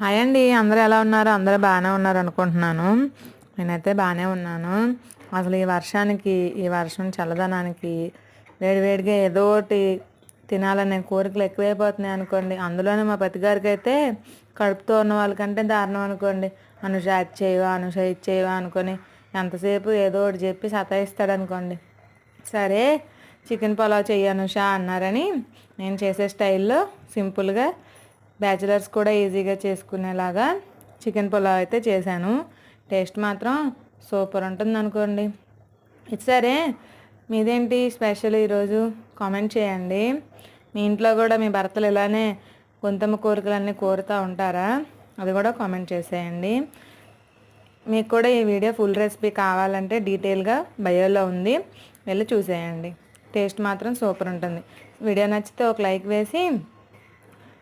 Hi అండి అందరూ ఎలా ఉన్నారు? అందరూ బాగానే ఉన్నారు అనుకుంటున్నాను. నేనైతే బాగానే ఉన్నాను. అసలు ఈ వర్షానికి ఈ వర్షం చల్లదనానికి వేడివేడిగా ఏదో ఒకటి తినాలనే కోరికలు ఎక్కువైపోతున్నాయి అనుకోండి. అందులోనే మా పతిగారికి అయితే కడుపుతో ఉన్న వాళ్ళకంటే దారుణం అనుకోండి. అనుష అది చేయవా అనుష ఇది చేయవా అనుకొని ఎంతసేపు ఏదో ఒకటి చెప్పి సతాయిస్తాడు అనుకోండి సరే చికెన్ పులావ్ చెయ్యి అనుష అన్నారని నేను చేసే స్టైల్లో సింపుల్గా బ్యాచిలర్స్ కూడా ఈజీగా చేసుకునేలాగా చికెన్ పులావ్ అయితే చేశాను. టేస్ట్ మాత్రం సూపర్ ఉంటుంది అనుకోండి. ఇది సరే మీదేంటి స్పెషల్ ఈరోజు? కామెంట్ చేయండి. మీ ఇంట్లో కూడా మీ భర్తలు ఇలానే గొంతమ్మ కోరికలన్నీ కోరుతూ ఉంటారా? అది కూడా కామెంట్ చేసేయండి. మీకు కూడా ఈ వీడియో ఫుల్ రెసిపీ కావాలంటే డీటెయిల్గా బయోలో ఉంది. వెళ్ళి చూసేయండి. టేస్ట్ మాత్రం సూపర్ ఉంటుంది. వీడియో నచ్చితే ఒక లైక్ వేసి